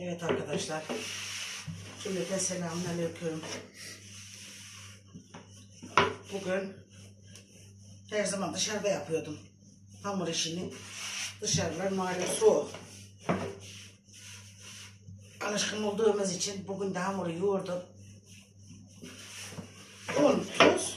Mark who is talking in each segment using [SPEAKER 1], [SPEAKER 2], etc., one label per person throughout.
[SPEAKER 1] Evet arkadaşlar. Cümleten selamünaleyküm. Bugün her zaman dışarıda yapıyordum. Hamur işini. Dışarılar malum soğuk. Alışkın olduğumuz için bugün de hamuru yoğurdum. Un, tuz,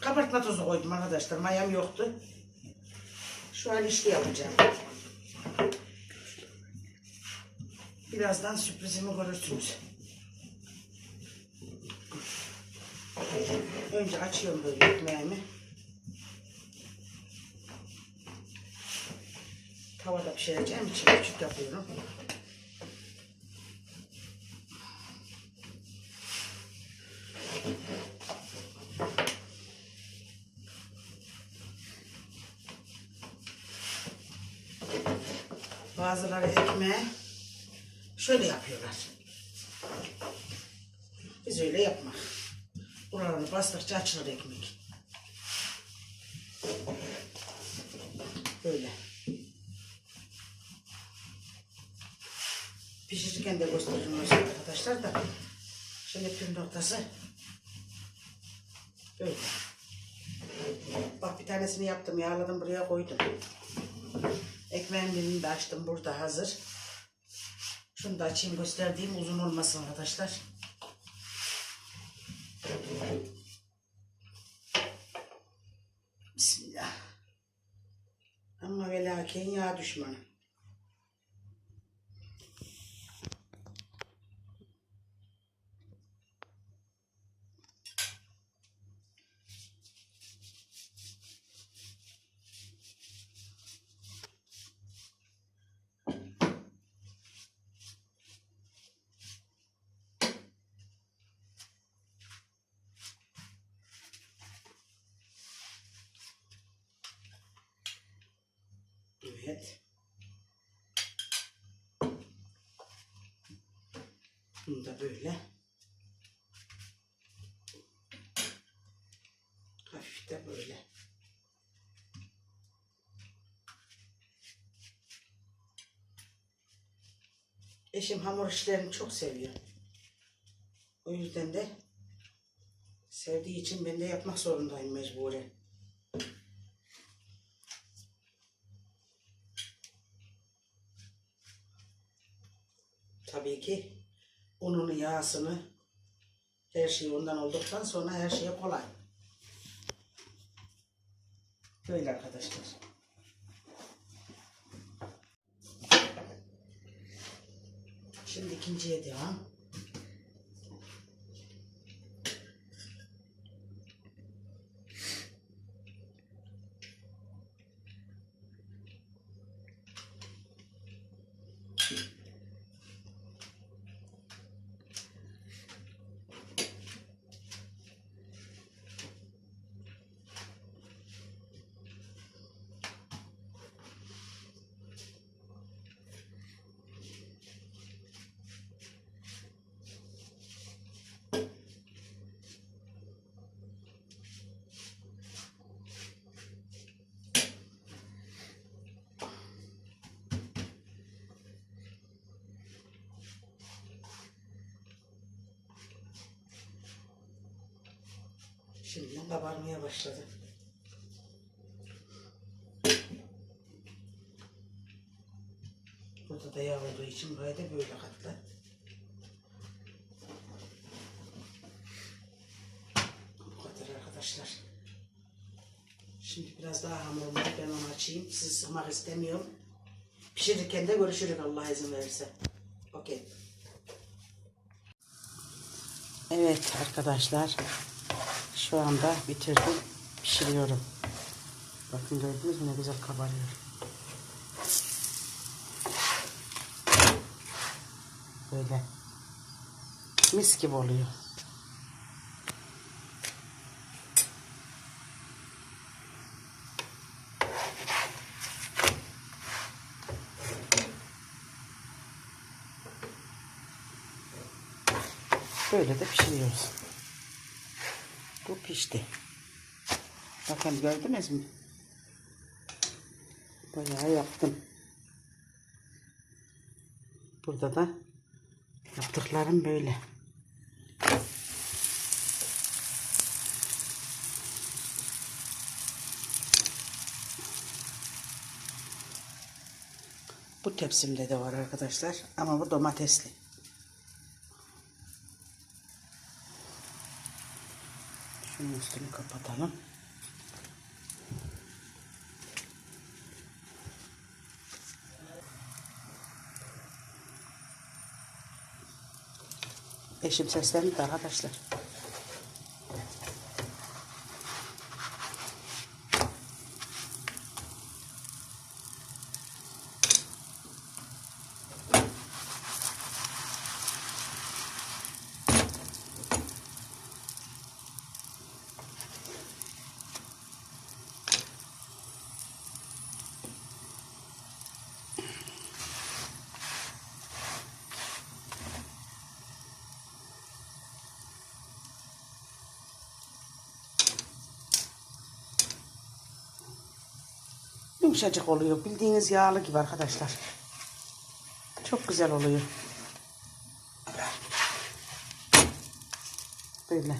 [SPEAKER 1] kabartma tozu koydum arkadaşlar. Mayam yoktu. Şu an işli yapacağım. Birazdan sürprizimi görürsünüz. Önce açıyorum böyle ekmeğimi. Tavada pişireceğim için küçük yapıyorum. Bazıları Biz öyle yapma. Buralarını bastıkça açılır ekmek. Böyle. Pişirirken de mesela arkadaşlar da. Şimdi püf noktası böyle. Bak bir tanesini yaptım, yağladım buraya koydum. Ekmeğin birini de açtım burada hazır. Şunu da açayım gösterdiğim uzun olmasın arkadaşlar. Bismillah. Ama yağ düşmanı. Evet. Bunu da böyle. Hafif de böyle. Eşim hamur işlerini çok seviyor. O yüzden de sevdiği için ben de yapmak zorundayım mecburen. Tabii ki ununu, yağsını, her şey ondan olduktan sonra her şey kolay. Böyle arkadaşlar. Şimdi ikinciye devam. Şimdiden kabarmaya başladı. Burada da yağ olduğu için burayı da böyle katla. Bu kadar arkadaşlar. Şimdi biraz daha hamurum var. Ben onu açayım. Sizi sıkmak istemiyorum. Pişirirken de görüşürüz Allah izin verirse. Okey. Evet arkadaşlar. Şu anda bitirdim. Pişiriyorum. Bakın gördünüz mü ne güzel kabarıyor. Böyle. Mis gibi oluyor. Böyle de pişiriyoruz. Pişti. Bakın gördünüz mü? Bayağı yaptım. Burada da yaptıklarım böyle. Bu tepsimde de var arkadaşlar ama bu domatesli. Şunun üstünü kapatalım. Eşim seslendi arkadaşlar. Yumuşacık oluyor. Bildiğiniz yağlı gibi arkadaşlar. Çok güzel oluyor. Böyle.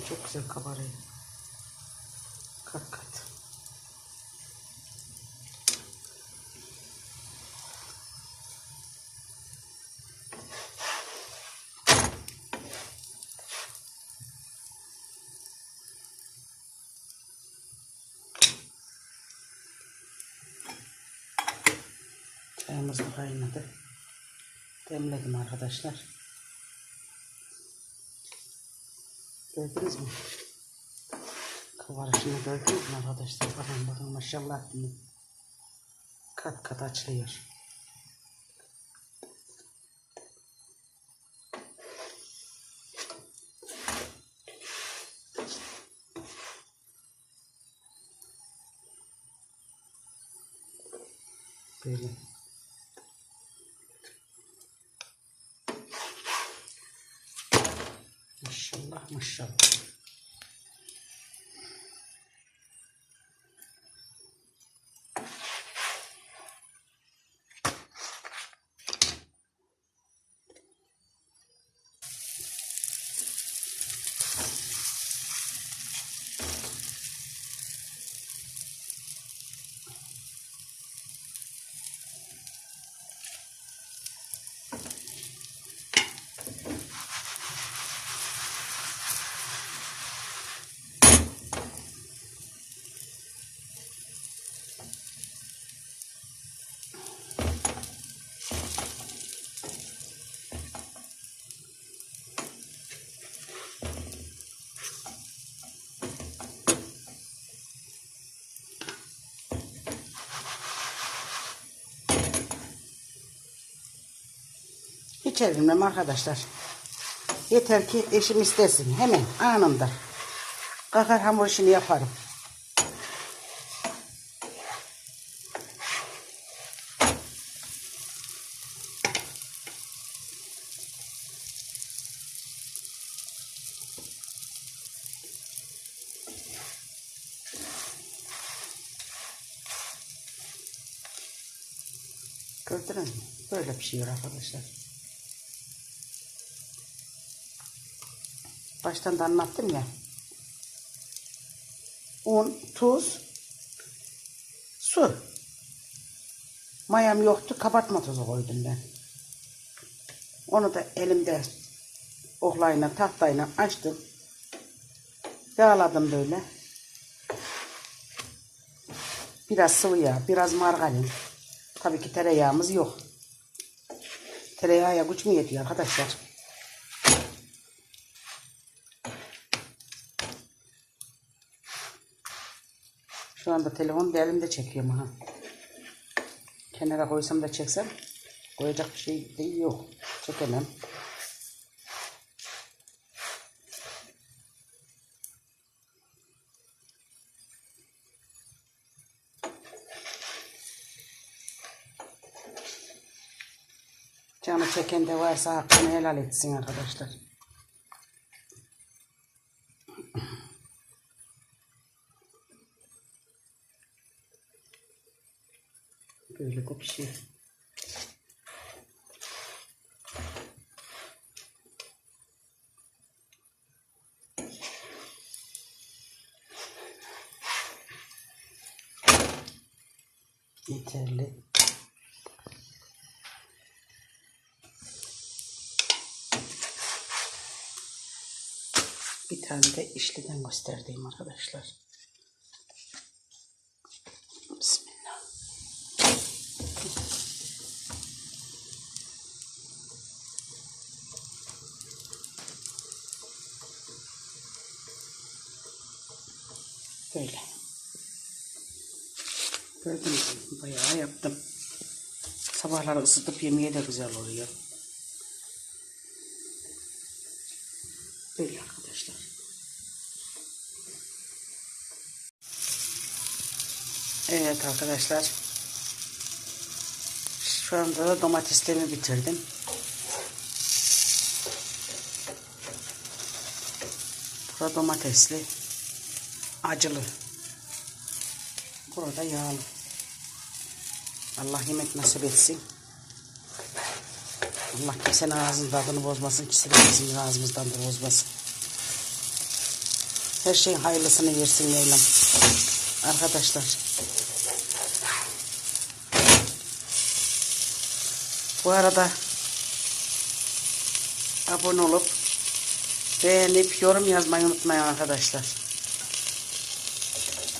[SPEAKER 1] Mü? Çok güzel kabarıyor. Kat kat. Çayımız da kaynadı. Demledim arkadaşlar. Gördünüz mü? Kabarışını gördünüz mü arkadaşlar? Bakın bakın maşallah. Kat kat açılıyor. Böyle. Maşallah maşallah. Hiç erinmem arkadaşlar. Yeter ki eşim istesin. Hemen anında. Kalkar hamur işini yaparım. Gördünüz mü? Böyle pişiyor arkadaşlar. Baştan da anlattım ya. Un, tuz, su. Mayam yoktu. Kabartma tuzu koydum ben. Onu da elimde oklayla tahtayla açtım. Yağladım böyle. Biraz sıvı yağ, biraz margarin. Tabii ki tereyağımız yok. Tereyağı güç mü yetiyor arkadaşlar? Şu anda telefon da elimde çekiyorum ha. Kenara koysam da çeksem koyacak bir şey değil yok. Çekemem. Canı çeken de varsa hakkını helal etsin arkadaşlar. Böyle de pişiyor. Yeterli. Bir tane de işliden göstereyim arkadaşlar. Bismillah. Böyle. Gördünüz mü? Bayağı yaptım. Sabahları ısıtıp yemeye de güzel oluyor. Böyle arkadaşlar. Evet arkadaşlar. Şu anda da domateslerimi bitirdim. Burada domatesli, acılı. Burada yağlı. Allah yemek nasip etsin. Allah kimsenin ağzının tadını bozmasın. Kimse de bizim ağzımızdan da bozmasın. Her şeyin hayırlısını versin Mevlam. Arkadaşlar. Bu arada abone olup beğenip yorum yazmayı unutmayın arkadaşlar.